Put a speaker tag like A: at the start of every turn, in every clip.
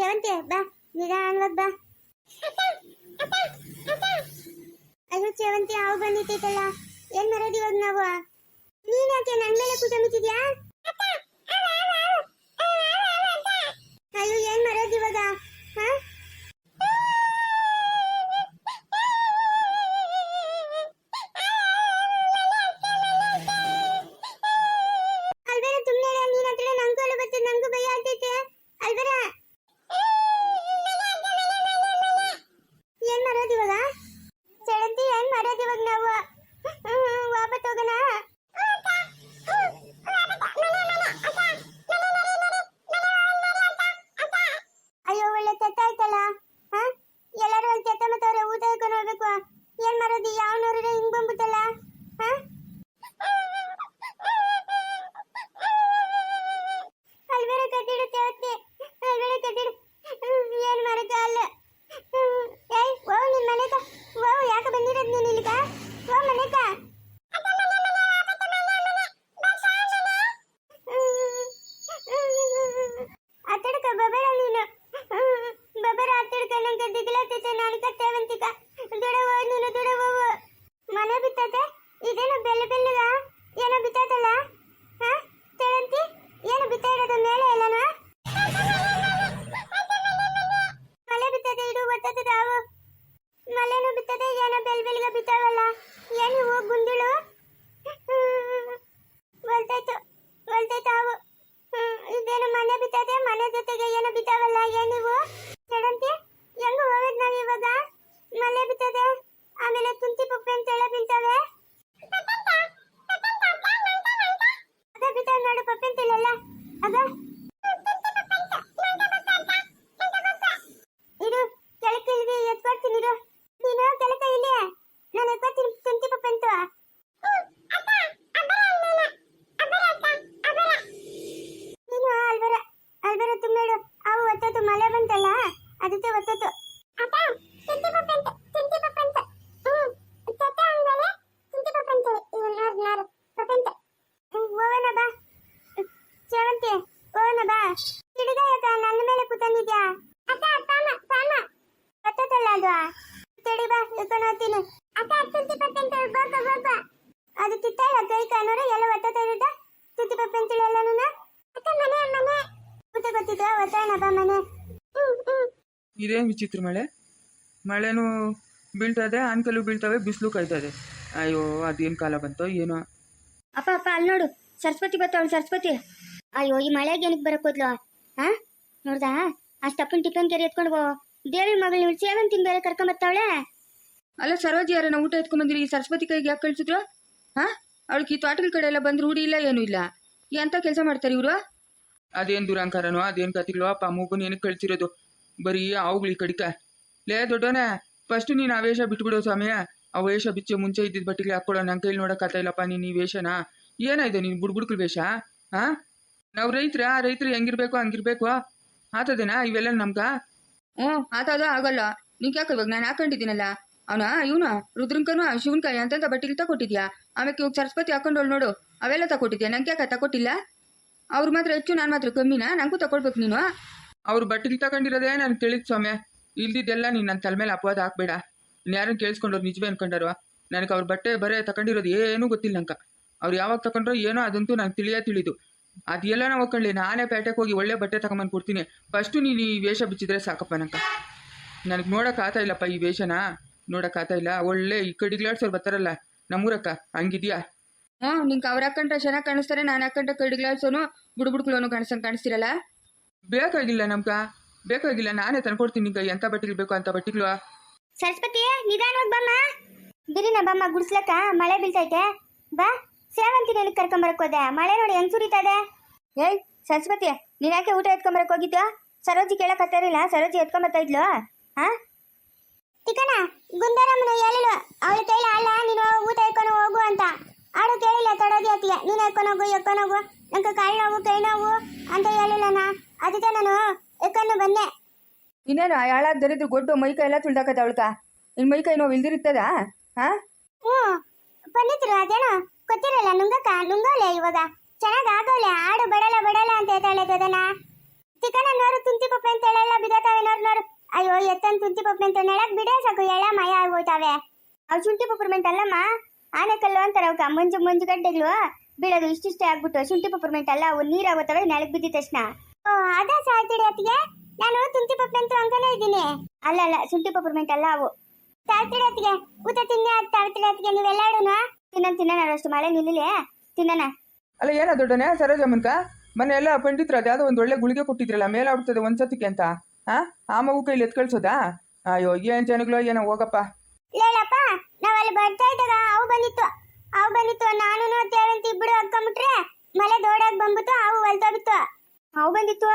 A: ಸೇವಂತಿ ಬಾ. ನಿಧಾನವಾಗಿ ಬಾ. ಅಯ್ಯೋ ಸೇವಂತಿ ಹಾವು ಬಂದಿತ್ತಲ್ಲ ಏನ್ ಮಾಡೋದು ಇವಾಗ ನಾವು? ನೀನ್ ಯಾಕೆ ನನ್ ಮೇಲೆ ಕುಟುಂಬಿತಿದ್ಯಾ ಅಯ್ಯೋ, ಏನ್ ಮಾಡೋದು ಇವಾಗ? ಹಾ? ತಿತ್ತಾಳ ಎಲ್ಲ ಒತ್ತತ ಇರುತ್ತ ತುತ್ತಿ ಪಪ್ಪೆ ಅಂತೇಳಿ ಎಲ್ಲನೂ ಅಕ್ಕ ಮನೆ
B: ಇದೇನು ವಿಚಿತ್ರ ಮಳೆ? ಮಳೆನೂ ಬೀಳ್ತದೆ ಆನ್ಕಲ್ಲು ಬೀಳ್ತವೆ ಬಿಸಿಲು ಕಾಯ್ತದೆ ಅಯ್ಯೋ ಅದೇನ್ ಕಾಲ ಬಂತೋ ಏನೋ.
A: ಅಪ್ಪ ಅಪ್ಪ ಅಲ್ಲಿ ನೋಡು. ಸರಸ್ವತಿ ಬರ್ತಾವಳು ಸರಸ್ವತಿ. ಅಯ್ಯೋ ಈ ಮಳೆಗೆ ಏನಕ್ಕೆ ಬರಕ್ ಹೋದ್ಲು? ಹಾ ನೋಡ್ದಾ? ಅಷ್ಟಪ್ಪನ್ ಟಿಫನ್ ಕೆರೆ ಎತ್ಕೊಂಡು ಹೋಗೋ ದೇವಿ ಮಗಳು ಸೇವಂತಿನ ಬೇರೆ ಕರ್ಕೊಂಡ್ ಬರ್ತಾವಳೆ
B: ಅಲ್ಲ ಸರೋಜಿ ಯಾರನ್ನ ಊಟ ಎತ್ಕೊಂಬಂದಿರಿ ಈ ಸರಸ್ವತಿ ಕೈಗೆ ಯಾಕೆ ಕಳ್ಸಿದ್ರು ಹಾ ಅವಳಿಗೆ ಈ ತೋಟಗಳ ಕಡೆ ಎಲ್ಲ ಬಂದು ರೂಢಿ ಇಲ್ಲ ಏನೂ ಇಲ್ಲ. ಎಂತ ಕೆಲಸ ಮಾಡ್ತಾರೆ ಇವರು? ಅದೇನು ದುರಂಕಾರನೋ ಅದೇನು ಕತಿಲ್ವೋ ಅಪ್ಪ ಮೂಗುನ ಏನಕ್ಕೆ ಕಳ್ಸಿರೋದು ಬರೀ ಅವುಗಳಿ ಈ ಕಡಿಕ ಲೇ ದೊಡ್ಡೋನೆ ಫಸ್ಟ್ ನೀನು ಆ ವೇಷ ಬಿಟ್ಬಿಡೋ ಸ್ವಾಮಿಯ ಆ ವೇಷ ಬಿಚ್ಚೆ ಮುಂಚೆ ಇದ್ದಿದ್ದ ಬಟ್ಟಿಗೆ ಹಾಕ್ಕೊಳ್ಳೋ ನನ್ನ ಕೈಲಿ ನೋಡೋಕ್ಕಾಗ್ತಾ ಇಲ್ಲಪ್ಪ ನೀನು ಈ ವೇಷನಾ. ಏನಾಯ್ತು ನೀನು ಬುಡ್ಬುಡ್ಕಲ್ ವೇಷ? ಹಾ ನಾವು ರೈತರ ರೈತರು ಹೆಂಗಿರ್ಬೇಕು ಹಂಗಿರ್ಬೇಕು? ಆತದೇನಾ ಇವೆಲ್ಲ ನಮ್ಗ? ಹ್ಞೂ ಆತದ ಆಗಲ್ಲ. ನೀನು ಯಾಕೆ ಇವಾಗ ನಾನು ಹಾಕೊಂಡಿದ್ದೀನಲ್ಲ? ಅವನ ಇವನು ರುದ್ರಂಕನು ಶಿವನ್ಕಾಯಿ ಅಂತಂತ ಬಟ್ಟಿಗೆ ತಗೊಟ್ಟಿದ್ಯಾ ಆಮೇಲೆ ಇವಾಗ ಸರಸ್ವತಿ ಹಾಕೊಂಡೋಳು ನೋಡು. ಅವೆಲ್ಲ ತಗೊಟ್ಟಿದ್ಯಾ ನಂಗೆ ಯಾಕೆ ತಗೊಟ್ಟಿಲ್ಲ ಅವ್ರು ಮಾತ್ರ ಹೆಚ್ಚು, ನಾನು ಮಾತ್ರ ಕಮ್ಮಿನಾ? ನನಗೂ ತಗೊಳ್ಬೇಕು ನೀನು. ಅವ್ರು ಬಟ್ಟಿಗೆ ತಗೊಂಡಿರೋದೇ ನಾನು ತಿಳಿದ್ ಸ್ವಾಮಿ. ಇಲ್ದಿದ್ದೆಲ್ಲ ನೀನು ನನ್ನ ತಲೆ ಮೇಲೆ ಅಪವಾದ ಹಾಕ್ಬೇಡ. ಯಾರನ್ನ ಕೇಳಿಸ್ಕೊಂಡವ್ರು ನಿಜವೇ ಅನ್ಕೊಂಡಾರ? ನನಗೆ ಅವ್ರ ಬಟ್ಟೆ ಬರೇ ತಗೊಂಡಿರೋದು ಏನೂ ಗೊತ್ತಿಲ್ಲ ನಂಗೆ. ಅವ್ರು ಯಾವಾಗ ತಗೊಂಡ್ರೋ ಏನೋ ಅದಂತೂ ನಂಗೆ ತಿಳಿಯೇ ತಿಳಿದು. ಅದೆಲ್ಲ ನಾವು ಹೋಗ್ಕೊಳ್ಳಿ ನಾನೇ ಪೇಟೆಗೆ ಹೋಗಿ ಒಳ್ಳೆ ಬಟ್ಟೆ ತಗೊಂಬಂದು ಕೊಡ್ತೀನಿ. ಫಸ್ಟು ನೀನು ಈ ವೇಷ ಬಿಚ್ಚಿದ್ರೆ ಸಾಕಪ್ಪ ನಂಗೆ. ನನಗೆ ನೋಡಕ್ ಆತ ಇಲ್ಲಪ್ಪ ಈ ವೇಷನ. ನೋಡಕ್ ಆತ ಇಲ್ಲ. ಒಳ್ಳೆ ಈ ಕಡಿಗ್ಲಾಡ್ಸೋರು ಬರ್ತಾರಲ್ಲ. ನಮ್ಮೂರಕ್ಕ ಹಂಗಿದ್ಯಾ? ಹ್ಞೂ ನಿಂಗೆ ಅವ್ರ ಹಾಕೊಂಡ್ರೆ ಚೆನ್ನಾಗಿ ಕಾಣಿಸ್ತಾರೆ ನಾನು ಹಾಕೊಂಡ್ರೆ ಕಡಿಗ್ಲಾಡ್ಸೋನು ಬುಡುಬುಡ್ಕುಳೋನು ಕಾಣಿಸಂಗೆ ಕಾಣಿಸ್ತಿರಲ್ಲ? ಬೇಕಾಗಿಲ್ಲ ನಮ್ಗ ಬೇಕಾಗಿಲ್ಲ ನಾನೇ ತಂದ್ಕೊಡ್ತೀನಿ ನಿಂಗೆ ಎಂಥ ಬಟ್ಟೆಗಳು ಬೇಕು ಅಂತ ಬಟ್ಟೆಗಳು.
A: ಸರಸ್ವತಿ ನಿಧಾನವಾಗಿ ಬಮ್ಮ. ಬಿರಿನ ಬಮ್ಮ ಗುಡ್ಸ್ಲಕ್ಕ ಮಳೆ ಬೀಳ್ತೈತೆ. ಬಾ ಸೇವಂತಿ ನನಗೆ ಕರ್ಕೊಂಬರಕ್ ಹೋದೆ. ಮಳೆ ನೋಡಿ ಹೆಂಗ್ ಸುರಿತದೆ. ಏಯ್ ಸರಸ್ವತಿ ನೀನ್ ಯಾಕೆ ಊಟ ಎತ್ಕೊಂಬರಕ್ ಹೋಗಿದ್ಯಾ? ಸರೋಜಿ ಕೇಳಕತ್ತಾರಿಲ್ಲ ಸರೋಜಿ ಎತ್ಕೊಂಬರ್ತಾ ಇದ್ಲು. ಹಾ? ತಿಕ್ಕನ ಗುಂದರಮ್ಮನು ಹೇಳಿಳು ಅವಳ ಕೈಲ ಅಲ್ಲ ನೀನು ಊಟ ಎತ್ಕೊಂಡು ಹೋಗು ಅಂತ. ಆಡು ಕೇಳಿಲ್ಲ ತಡೋದಿ ಅತ್ತಿಯ ನೀನು ಎಕ್ಕೊಂಡೋಗು ಎತ್ಕೊಂಡು ಹೋಗು ನಂಗೆ ಕಾಲು ನೋವು ಕೈ ನೋವು ಅಂತ ಹೇಳಿಲ್ಲ ನಾ ಅದಕ್ಕೆ ನಾನು ಎಕ್ಕೊಂಡು ಬಂದೆ.
B: ಇನ್ನೇನು ಯಾಳಾಗ ದರಿದ್ರು ಗೊಡ್ಡು ಮೈಕೈ ಎಲ್ಲ ತುಳ್ದಾಕತ್ತ ಅವಳ್ಕ? ಮೈ ಕೈ ನೋವು ಇಲ್ದಿರುತ್ತದ? ಹಾ?
A: ಹ್ಞೂ ಬಂದಿದ್ರು ಅದೇನೋ ಗೊತ್ತಿರಲ್ಲ ನುಂಗಕ್ಕ ನುಂಗೋಲೆ ಇವಾಗ. ಚೆನ್ನಾಗಿ ಆಗೋಲೆ ಆಡು ಬಡಲ ಬಡಲ ಅಂತ ಹೇಳ್ತಾಳೆ ಅದನ್ನ ಚಿಕನ ನೋರು ತುಂತಿ ಪಪ್ಪ ಅಂತ ಹೇಳಲ್ಲ ಬಿಡತಾವೆ ನೋರು ನೋರು. ಅಯ್ಯೋ, ಎತ್ತನ್ ತುಂತಿ ಅಂತ ಹೇಳಕ್ ಬಿಡೇ ಸಾಕು, ಎಳ ಮಯ ಆಗೋಯ್ತಾವೆ ಅವು ಶುಂಠಿ ಪಪ್ಪರ್ಮೆಂಟ್ ಅಲ್ಲಮ್ಮ? ಆನೆಕಲ್ಲು ಅಂತಾರೆ ಅವ್ಕ, ಮಂಜು ಮಂಜು ಗಡ್ಡೆಗಳು. ಬೀಳೋದು ಇಷ್ಟಿಷ್ಟೇ ಆಗ್ಬಿಟ್ಟು ಶುಂಠಿ ಪಪ್ಪರ್ಮೆಂಟ್ ಅಲ್ಲ, ಅವು ನೀರಾಗೋತವೆ ನೆಲಕ್ ಬಿದ್ದಿದ ತಕ್ಷಣ. ಓ, ಅದ ಸಾಯ್ತಿಡಿ ಅತ್ತಿಗೆ. ನಾನು ತುಂತಿ ಅಂತ ಅಂತಾನೆ ಇದ್ದೀನಿ. ಅಲ್ಲ ಅಲ್ಲ, ಶುಂಠಿ ಪಪ್ಪರ್ಮೆಂಟ್ ಅಲ್ಲ ಅವು. ತಾಳ್ತಿಡಿ ಅತ್ತಿಗೆ, ಊಟ ತಿನ್ನಿ ತಾಳ್ತಿಡಿ ಅತ್ತಿಗೆ ನೀವೆಲ್ಲಾಡೋಣ ತಿನ್ನ ತಿನ್ನೋಣ ಅಷ್ಟು ಮಳೆ ನಿಲ್ಲಿಲೆ. ತಿನ್ನೋಣ
B: ಅಲ್ಲ, ಏನೋ ದೊಡ್ಡನೆ ಸರೋಜಮ್ಮನ್ಕ ಮೊನ್ನೆ ಎಲ್ಲ ಪಂಡಿತ್ರ ಅದ್ಯಾವುದೋ ಒಂದು ಒಳ್ಳೆ ಗುಳಿಗೆ ಕೊಟ್ಟಿದ್ರಲ್ಲ, ಮೇಲಾಡ್ತದೆ ಒಂದ್ಸತಿಗೆ ಅಂತ. ಹಾ ಆ ಮಗು ಕೈಲಿ ಎತ್ ಕಳ್ಸೋದಾ? ಅಯ್ಯೋ, ಏನ್ ಜನಗಳು, ಏನೋ, ಹೋಗಪ್ಪ.
A: ಇಲ್ಲಪ್ಪ ನಾವಲ್ಲಿ ಬರ್ತಾ ಇದ್ದಾಗ ಅವು ಬಂದಿತ್ತು. ಅವು ಬಂದಿತ್ತು ನಾನು ತೇವಂತಿ ಇಬ್ಬರು ಹಾಕೊಂಡ್ಬಿಟ್ರೆ ಮಳೆ ದೊಡ್ಡಾಗಿ ಬಂದ್ಬಿಟ್ಟು ಅವು ಹೊಲ್ತೋಗಿತ್ತು ಅವು ಬಂದಿತ್ತು?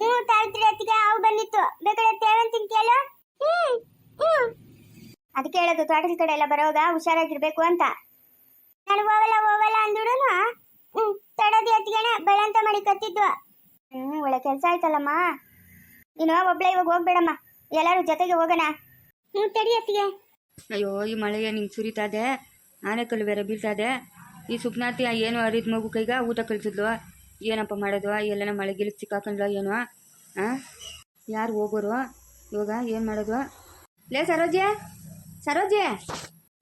A: ಹ್ಞೂ ತಾಳ್ತಿರಿ ಅತ್ತಿಗೆ, ಅವು ಬಂದಿತ್ತು. ಬೇಕಾದ್ರೆ ತೇವಂತಿನ ಕೇಳು. ಹ್ಮ್ ಹ್ಮ್. ಅದಕ್ಕೆ ಹೇಳೋದು, ತೋಟದ ಕಡೆ ಎಲ್ಲ ಬರೋವಾಗ ಹುಷಾರಾಗಿರ್ಬೇಕು ಅಂತ. ನಾನು ಹೋಗಲ್ಲ ಹೋಗಲ್ಲ ಅಂದ್ಬಿಡುನು ಹ್ಮ್, ತಡದಿ ಅತ್ತಿಗೆನೆ ಬೆಳಂತ ಮಾಡಿ ಕತ್ತಿದ್ವು ಹ್ಮ್, ಒಳ್ಳೆ ಕೆಲಸ ಆಯ್ತಲ್ಲಮ್ಮ. ನೀನು ಒಬ್ಳೆ ಇವಾಗ ಹೋಗ್ಬೇಡಮ್ಮ. ಎಲ್ಲರೂ ಜೊತೆಗೆ ಹೋಗೋಣ. ಹ್ಞೂ ತಡಿ ಅತ್ತಿಗೆ.
C: ಅಯ್ಯೋ ಈ ಮಳೆಗೆ ನಿಂಗೆ ಸುರಿತಾದೆ. ಆನೆಕಲ್ಲು ಬೇರೆ ಬೀಳ್ತಾದೆ. ಈ ಸುಪ್ನಾತಿ ಏನು ಅರಿದ ಮಗು ಕೈಗ ಊಟ ಕಳಿಸಿದ್ಲು ಏನಪ್ಪ ಮಾಡೋದು? ಎಲ್ಲನ ಮಳೆ ಗಿಲಿಗೆ ಸಿಕ್ಕಾಕೊಂಡ್ಲ ಏನೋ? ಹಾಂ ಯಾರು ಹೋಗೋರು? ಇವಾಗ ಏನು ಮಾಡೋದು? ಲೇ ಸರೋಜೆ! ಸರೋಜೆ!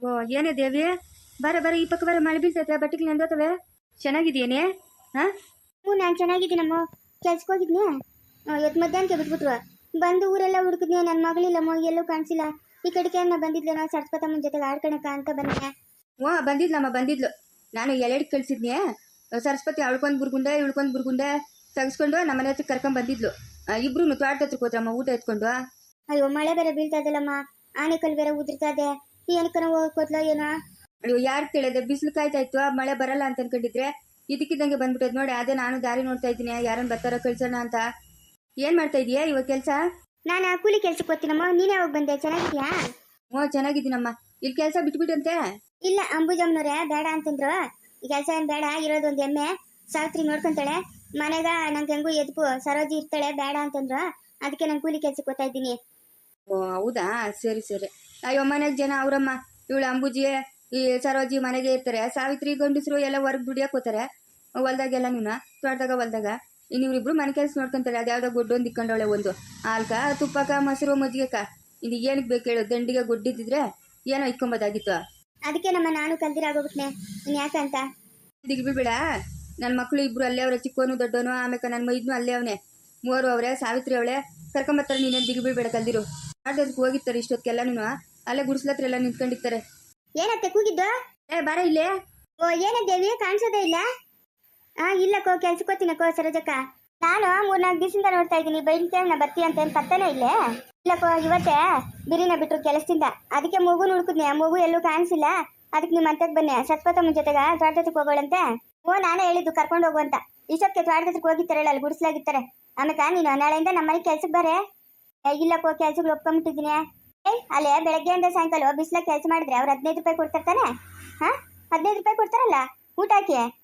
C: ಓ ಏನೇ ದೇವಿ? ಬರ ಬರ ಈ ಪಕ್ಕ ಬರ ಮಳೆ ಬೀಳ್ತೈತೆ ಬಟ್ಟೆಗಳು ನೆಂದೋತವೆ ಚೆನ್ನಾಗಿದೆಯೇನೆ? ಹಾಂ
A: ಹ್ಞೂ ನಾನು ಚೆನ್ನಾಗಿದ್ದೀನಮ್ಮ. ಕೆಲ್ಸಕ್ಕೆ ಹೋಗಿದ್ನಿ? ಇವತ್ತು ಮಧ್ಯಾಹ್ನಕ್ಕೆ ಬಿಟ್ಬಿಟ್ರು. ಬಂದು ಊರೆಲ್ಲ ಹುಡುಕಿದ್ನಿ ನನ್ನ ಮಗಳಿಲ್ಲಮ್ಮ ಎಲ್ಲೂ ಕಾಣಿಸಿಲ್ಲ. ಈ ಕಡೆಗೆ ನಾ ಬಂದಿದ್ಲೇನೋ ಸರ್ಸ್ಪತಮ್ಮನ ಜೊತೆಗೆ ಆಡ್ಕೊಳಕ ಅಂತ ಬಂದೆ.
C: ಹ್ಞೂ ಬಂದಿದ್ಲಮ್ಮ ಬಂದಿದ್ಲು. ನಾನು ಎಲೆಡಿಗೆ ಕಳಿಸಿದ್ನಿ. ಸರಸ್ವತಿ ಅವಳ್ಕೊಂದು ಬುರ್ಗುಂಡೆ ಇಳ್ಕೊಂದು ಬುರ್ಗುಂಡೆ ತೆಗೆಸ್ಕೊಂಡು ನಮ್ಮ ಮನೆ ಹತ್ರ ಕರ್ಕೊಂಡ್ ಬಂದಿದ್ಲು. ಇಬ್ರು ತೋಟದ ಹತ್ರಕ್ಕೆ ಹೋದ್ರಮ್ಮ ಊಟ ಎತ್ಕೊಂಡು.
A: ಅಯ್ಯೋ ಮಳೆ ಬೇರೆ ಬೀಳ್ತಾ ಆನೆ ಆನೆಕಲ್ ಬೇರೆ ಉದುರ್ತಾ ಇದೆ. ಏನಕ್ಕನ ಹೋಗ್ಕೋದ್ಲ ಏನೋ?
C: ಅಯ್ಯೋ ಯಾರು ಕೇಳಿದೆ? ಬಿಸಿಲು ಕಾಯ್ತಾ ಇತ್ತು ಮಳೆ ಬರಲ್ಲ ಅಂತ ಅನ್ಕೊಂಡಿದ್ರೆ ಇದಕ್ಕಿದ್ದಂಗೆ ಬಂದ್ಬಿಟ್ಟದ್ ನೋಡಿ. ಅದೇ ನಾನು ದಾರಿ ನೋಡ್ತಾ ಇದ್ದೀನಿ. ಯಾರನ್ನ ಬರ್ತಾರೋ ಕಳ್ಸೋಣ ಅಂತ. ಏನ್ ಮಾಡ್ತಾ ಇದೀಯಾ ಇವಾಗ ಕೆಲಸ?
A: ನಾನು ಕೂಲಿ ಕೆಲ್ಸಕ್ಕೆ ಹೋಗ್ತೀನಮ್ಮ. ನೀನ್ ಯಾವಾಗ ಬಂದೆ? ಚೆನ್ನಾಗಿದ್ಯಾ?
C: ಹ್ಞೂ ಚೆನ್ನಾಗಿದ್ದೀನಮ್ಮ. ಇಲ್ಲಿ ಕೆಲಸ ಬಿಟ್ಬಿಟ್ಟಂತೆ?
A: ಇಲ್ಲ ಅಂಬುಜಮ್ಮನವ್ರೆ ಬೇಡ ಅಂತಂದ್ರು. ಈ ಕೆಲ್ಸ ಏನ್ ಬೇಡ ಇರೋದೊಂದು ಎಮ್ಮೆ. ಸಾವಿತ್ರಿ ನೋಡ್ಕೊಂತಾಳೆ. ಮನೆಗ ನಂಗೆ ಹೆಂಗೂ ಎದ್ಕು ಸರೋಜಿ ಇರ್ತಾಳೆ ಬೇಡ ಅಂತಂದ್ರು. ಅದಕ್ಕೆ ನಾನು ಕೂಲಿ ಕೆಲ್ಸಕ್ಕೆ ಹೋಗ್ತಾ ಇದ್ದೀನಿ.
C: ಓ ಹೌದಾ? ಸರಿ ಸರಿ. ಅಯ್ಯೋ ಮನೆಗೆ ಜನ ಅವರಮ್ಮ. ಇವಳು ಅಂಬುಜಿ ಈ ಸರೋಜಿ ಮನೆಗೆ ಇರ್ತಾರೆ. ಸಾವಿತ್ರಿ ಗಂಡಸರು ಎಲ್ಲ ಹೊರಗೆ ದುಡಿಯಕ್ಕೆ ಹೋಗ್ತಾರೆ. ಹೊಲ್ದಾಗೆಲ್ಲ ನೀನು? ತೋಟದಾಗ ಹೊಲ್ದಾಗ? ಇನ್ನಿವ್ರಿಬ್ರು ಮನೆ ಕೆಲಸ ನೋಡ್ಕೊಂತಾರೆ. ಅದ್ಯಾವ್ದೋ ಗುಡ್ಡು ಒಂದು ಇಕ್ಕೊಂಡವಳೆ ಒಂದು. ಹಾಲ್ಕ ತುಪ್ಪಕ ಮೊಸರು ಮಜ್ಜಿಗೆಕ ಇದು ಏನಕ್ಕೆ ಬೇಕು ಹೇಳು? ದಂಡಿಗೆ ಗುಡ್ಡಿದ್ದಿದ್ರೆ ಏನೋ ಇಕ್ಕೊಂಬೋದಾಗಿತ್ತು.
A: ಅದಕ್ಕೆ ನಮ್ಮ ನಾನು ಕಲ್ದಿರಾಗೋಗ್ಬಿಟ್ನೆ. ಇನ್ ಯಾಕಂತ
C: ದಿಗ್ಬಿಬೇಡ ನನ್ನ ಮಕ್ಕಳು ಇಬ್ರು ಅಲ್ಲೇ ಅವ್ರೆ ಚಿಕ್ಕೋನು ದೊಡ್ಡೋನು ಆಮೇಲೆ ನನ್ನ ಮೈದ್ನು ಅಲ್ಲೇ ಅವನೇ. ಮೂವರು ಅವರೇ ಸಾವಿತ್ರಿ ಅವಳೆ. ಕರ್ಕೊಂಬರ್ತಾರೆ ನೀನೇನು ದಿಗ್ಬಿಬೇಡ ಕಲ್ದಿರು. ಆಟೋದಕ್ಕೆ ಹೋಗಿರ್ತಾರೆ ಇಷ್ಟೊತ್ತಿಗೆಲ್ಲ ನೀನು. ಅಲ್ಲೇ ಗುಡಿಸ್ಲತ್ರ ಎಲ್ಲ ನಿಂತ್ಕೊಂಡಿರ್ತಾರೆ.
A: ಏನತ್ತೆ ಕೂಗಿದ್ದು?
C: ಏ ಬಾರ ಇಲ್ಲೇ.
A: ಓ ಏನ ದೇವಿ ಕಾಣಿಸೋದೇ ಇಲ್ಲ? ಆ ಇಲ್ಲಕ್ಕೋ ಕೆಲ್ಸಕ್ಕೆ ಹೋಗ್ತೀನಕ್ಕೋ ಸರೋಜಕ್ಕ. ನಾನು ಮೂರ್ನಾಲ್ಕು ದಿವಸದಿಂದ ನೋಡ್ತಾ ಇದ್ದೀನಿ. ಬೈಲ್ತೇವೆ ನಾ ಬರ್ತೀಯ ಅಂತ ಏನು ಪತ್ತನೇ ಇಲ್ಲೇ? ಇಲ್ಲಕ್ಕೋ ಇವತ್ತೆ ಬಿರಿನ ಬಿಟ್ರು ಕೆಲಸದಿಂದ. ಅದಕ್ಕೆ ಮಗು ಹುಡುಕಿದ್ನಿ ಆ ಮಗು ಎಲ್ಲೂ ಕಾಣಿಸಿಲ್ಲ. ಅದಕ್ಕೆ ನಿಮ್ಮ ಅಂತಕ್ಕೆ ಬನ್ನಿ. ಸತ್ಪತಮ್ಮ ಜೊತೆಗ ತೋಟದಕ್ಕೆ ಹೋಗೋಳಂತೆ. ಓ, ನಾನೇ ಹೇಳಿದ್ದು, ಕರ್ಕೊಂಡು ಹೋಗುವಂತ ಇಷ್ಟೊತ್ತಿಗೆ ಹೋಗಿ ಹೋಗಿತ್ತಾರಲ್ಲ ಅಲ್ಲಿ ಗುಡಿಸ್ಲಾಗಿರ್ತಾರೆ. ಆಮೇಲೆ ನೀನು ನಾಳೆಯಿಂದ ನಮ್ಮ ಮನೆ ಕೆಲ್ಸಕ್ಕೆ ಬರೇ. ಇಲ್ಲಕ್ಕೋ ಕೆಲ್ಸಕ್ಕೆ ಒಪ್ಕೊಂಬಿಟ್ಟಿದ್ದೀನಿ. ಅಲ್ಲೇ ಬೆಳಗ್ಗೆಯಿಂದ ಸಾಯಂಕಾಲ ಬಿಸಿಲ ಕೆಲಸ ಮಾಡಿದ್ರೆ ಅವ್ರು ಹದಿನೈದು ರೂಪಾಯಿ ಕೊಡ್ತಾರೆ ತಾನೆ? ಹಾ? ಹದಿನೈದು ರೂಪಾಯಿ ಕೊಡ್ತಾರಲ್ಲ? ಊಟ ಹಾಕಿ?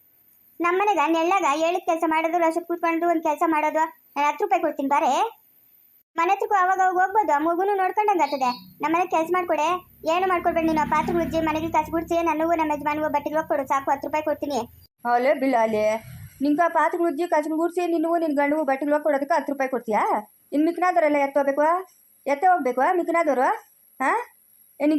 A: ನಮ್ಮನೆಗ ನೆಳ್ಳಾಗ ಹೇಳಿದ ಕೆಲಸ ಮಾಡೋದು ರಸಕ್ಕೆ ಕೂತ್ಕೊಂಡು ಒಂದು ಕೆಲಸ ಮಾಡೋದು, ನಾನು ಹತ್ತು ರೂಪಾಯಿ ಕೊಡ್ತೀನಿ ಬಾರೆ. ಮನೆ ಹತ್ರಕ್ಕೂ ಅವಾಗ ಅವಾಗ ಹೋಗ್ಬೋದು, ಆ ಮಗುನು ಆಗ್ತದೆ. ನಮ್ಮನೆ ಕೆಲಸ ಮಾಡ್ಕೊಡೆ. ಏನು ಮಾಡ್ಕೊಡ್ಬೇಡಿ, ನೀನು ಪಾತ್ರೆ ಉಜ್ಜಿ ಮನೆಗೆ ಕಾಸು ಗುಡಿಸಿ ನನಗೂ ನಮ್ಮ ಯಜಮಾನಿಗೂ ಬಟ್ಟೆಗೆ ಹೋಗ್ಕೊಡು ಸಾಕು ಹತ್ತು ರೂಪಾಯಿ ಕೊಡ್ತೀನಿ.
C: ಅಲ್ಲೇ ಬಿಲ್ಲ ಅಲ್ಲೇ ನಿಂಗೆ ಪಾತ್ರೆ ಉಜ್ಜಿ, ಕಾಸು ಗುಡಿಸಿ ನಿನ್ನೂ ನಿನ್ನ ಗಂಡು ಬಟ್ಟೆಗಳು ಕೊಡೋದಕ್ಕೆ ಹತ್ತು ರೂಪಾಯಿ ಕೊಡ್ತೀಯಾ? ಇನ್ನು ಮಿಕ್ನಾದವರೆಲ್ಲ ಎತ್ತೋಗ್ಬೇಕು ಎತ್ತ ಹೋಗ್ಬೇಕು ಮಿಕ್ನಾದವರು ಹಾಂ?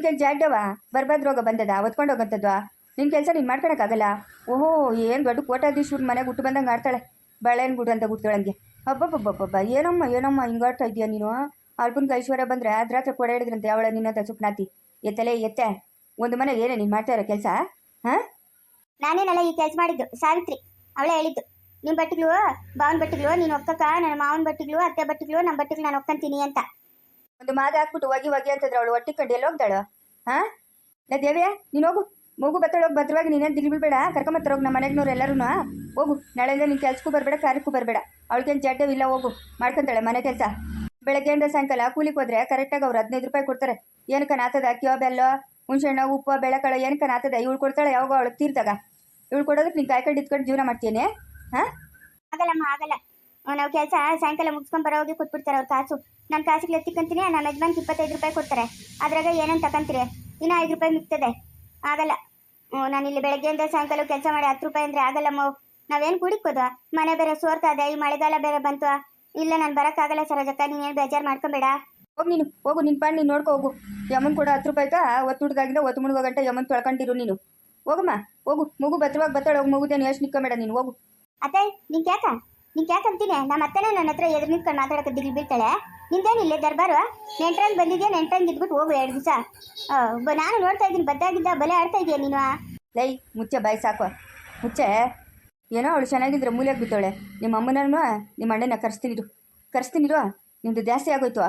C: ಕೈ ಜಾಡ್ಯವ ಬರ್ಬಾದ್ ರೋಗ ಬಂದದ, ಒತ್ಕೊಂಡು ಹೋಗಂಥದ್ದು ನಿನ್ನ ಕೆಲಸ ನೀನು ಮಾಡ್ಕೊಳಕ್ಕಾಗಲ್ಲ? ಓಹೋ ಏನು ದೊಡ್ಡ ಕೋಟಾಧೀಶ್ವರ ಮನೆಗೆ ಹುಟ್ಟು ಬಂದಂಗೆ ಆಡ್ತಾಳೆ. ಬಳೆನ್ ಗುಡ್ ಅಂತ ಗುಡ್ತಾಳಂಗೆ ಅಬ್ಬಬ್ಬಬ್ಬಬ್ಬ ಏನಮ್ಮ ಏನಮ್ಮ ಹಿಂಗಾಡ್ತಾ ಇದೀಯ ನೀನು? ಅಲ್ಪನ ಐಶ್ವರ್ಯ ಬಂದರೆ ಅದ್ರ ಹತ್ರ ಕೊಡ ಹಿಡಿದ್ರಂತೆ ಅವಳ ನಿನ್ನಂತ ಸುಪ್ನಾತಿ. ಎತ್ತಲೇ ಎತ್ತೆ. ಒಂದು ಮನೆಗೆ ಏನೇ ನೀನು ಮಾಡ್ತಾ ಇರೋ ಕೆಲಸ ಹಾಂ?
A: ನಾನೇನಲ್ಲ ಈ ಕೆಲಸ ಮಾಡಿದ್ದು ಸಾವಿತ್ರಿ. ಅವಳೇ ಹೇಳಿದ್ದು. ನಿಮ್ಮ ಬಟ್ಟೆಗಳು ಬಾವನ ಬಟ್ಟೆಗಳು ನೀನು ಒಕ್ಕಕ್ಕ ನನ್ನ ಮಾವನ ಬಟ್ಟೆಗಳು ಅತ್ತೆ ಬಟ್ಟೆಗಳು ನಮ್ಮ ಬಟ್ಟೆಗಳು ನಾನು ಒಕ್ಕಂತೀನಿ ಅಂತ.
C: ಒಂದು ಮಾತು ಹಾಕ್ಬಿಟ್ಟು ಒಗಿ ಹೋಗಿ ಅಂತಂದ್ರೆ ಅವಳು ಒಟ್ಟಿ ಕಂಡು ಎಲ್ಲಿ ಹೋಗ್ತಾಳು ಹಾಂ? ದೇವಿಯ ನೀನು ಹೋಗು. ಮಗು ಬತ್ತಳ ಹೋಗಿ ಭದ್ರವಾಗಿ ನೀನೇನು ದಿಲ್ ಬೀಳ್ಬೇಡ ಕರ್ಕೊಂಬತ್ತರ ಹೋಗಿ ನಮ್ಮ ಮನೆಗ್ನವ್ರು ಎಲ್ಲರೂ ಹೋಗು, ನಾಳೆಯಿಂದ ನೀನು ಕೆಲ್ಸಕ್ಕೂ ಬರಬೇಡ, ಕಾರ್ಯಕ್ಕೂ ಬರಬೇಡ. ಅವಳಿಗೇನು ಜಡ್ಡವಿಲ್ಲ ಹೋಗು. ಮಾಡ್ಕೊಂತಾಳೆ ಮನೆ ಕೆಲಸ. ಬೆಳಗ್ಗೆಯಿಂದ ಸಾಯಂಕಾಲ ಕೂಲಿಗೆ ಹೋದ್ರೆ ಕರೆಕ್ಟಾಗಿ ಅವ್ರು ಹದಿನೈದು ರೂಪಾಯಿ ಕೊಡ್ತಾರೆ. ಏನಕ್ಕೆ ನಾತದ ಅಕ್ಕಿಯೋ ಬೆಲ್ಲೋ, ಹುಣ್ಸೆಹಣ್ಣು, ಉಪ್ಪು, ಬೆಳೆಕಾಳು ಏನಕ್ಕೆ ನಾತದ ಇವಳು ಕೊಡ್ತಾಳೆ, ಯಾವಾಗ ಅವಳು ತೀರ್ದಾಗ. ಇವಳು ಕೊಡೋದಕ್ಕೆ ನೀನು ಕಾಯ್ಕೊಂಡು ಇದ್ಕೊಂಡು ಜೀವನ ಮಾಡ್ತೀನಿ ಹಾಂ?
A: ಆಗಲ್ಲಮ್ಮ ಆಗಲ್ಲ. ನಾವು ಕೆಲಸ ಸಾಯಂಕಾಲ ಮುಗಿಸ್ಕೊಂಡು ಬರೋಗಿ ಕೊಟ್ಬಿಡ್ತಾರೆ ಅವ್ರ ಕಾಸು. ನಾನು ಕಾಸಿಗೆ ಎತ್ತಿಕೊಂತೀನಿ ನಮ್ಮ ಯಜಮಾನ್ಗೆ ಇಪ್ಪತ್ತೈದು ರೂಪಾಯಿ ಕೊಡ್ತಾರೆ. ಅದ್ರಾಗ ಏನೇನು ತಗೊಂತೀರಿ ಇನ್ನೂ ಐದು ರೂಪಾಯಿ ಮಿಕ್ತದೆ ಆಗಲ್ಲ. ನಾನು ಇಲ್ಲಿ ಬೆಳಗ್ಗೆಯಿಂದ ಸಾಯಂಕಾಲ ಕೆಲಸ ಮಾಡಿ ಹತ್ತು ರೂಪಾಯಿ ಅಂದರೆ ಆಗಲ್ಲಮ್ಮ ನಾವೇನು ಕುಡಿಕೋದು ಮನೆ ಬೇರೆ ಸೋರ್ತಾ ಇದೆ ಈ ಮಳೆಗಾಲ ಬೇರೆ ಬಂತು. ಇಲ್ಲ ನಾನು ಬರೋಕ್ಕಾಗಲ್ಲ ಸರೋಜಕ್ಕ ನೀನೇನು ಬೇಜಾರು ಮಾಡ್ಕೊಬೇಡ.
C: ಹೋಗಿ ನೀನು ಹೋಗು ನಿನ್ನ ಪಾಡ್ ನೀನು ನೋಡ್ಕೊ ಹೋಗು. ಯಮನ್ ಕೂಡ ಹತ್ತು ರೂಪಾಯಿಗ ಒತ್ತು ಹುಡ್ದಾಗಿಂದ ಒತ್ತು ಮುಳುಗೋ ಗಂಟೆ ಯಮನ್ ತೊಳ್ಕೊಂಡಿರು ನೀನು. ಹೋಗಮ್ಮ ಹೋಗು. ಮಗು ಬತ್ತವಾಗ ಬತ್ತಾಳ ಹೋಗಿ. ಮಗುದೇನು ಎಷ್ಟು ನಿಕ್ಕೊಂಬೇಡ ನೀನು ಹೋಗು.
A: ಅತ್ತೆ ನೀನು ಕ್ಯಾಕ ನೀನು ಕ್ಯಾಕ ಅಂತೀನಿ? ನಮ್ಮ ಅತ್ತನೇ ನನ್ನ ಹತ್ರ ಎದುರು ನಿಂತ್ಕೊಂಡು ಮಾತಾಡಕ್ಕೆ ದಿಗ್ಲಿ ಬೀಳ್ತಾಳೆ. ನಿಂದೇನಿಲ್ಲ ದರ್ಬಾರು? ನೆಂಟ್ರಂಗೆ ಬಂದಿದ್ಯಾ? ನೆಂಟ್ರಂಗೆ ಇದ್ಬಿಟ್ಟು ಹೋಗು ಎರಡು ದಿವಸ. ನಾನು ನೋಡ್ತಾ ಇದ್ದೀನಿ ಬದ್ದಾಗಿದ್ದ ಬಲೆ ಆಡ್ತಾ ಇದೀಯ ನೀನು?
C: ಲೈ, ಮುಚ್ಚೆ, ಬಾಯಿ ಸಾಕು. ಮುಚ್ಚೆ. ಏನೋ ಅವಳು ಚೆನ್ನಾಗಿದ್ರೆ ಮೂಲೆಗೆ ಬಿತ್ತವಳೆ ನಿಮ್ಮ ಅಮ್ಮನೂ ನಿಮ್ಮ ಅಣ್ಣನ ಕರೆಸ್ತೀನಿರು ಕರೆಸ್ತೀನಿರು ನಿಮ್ದು ಜಾಸ್ತಿ ಆಗೋಯ್ತು.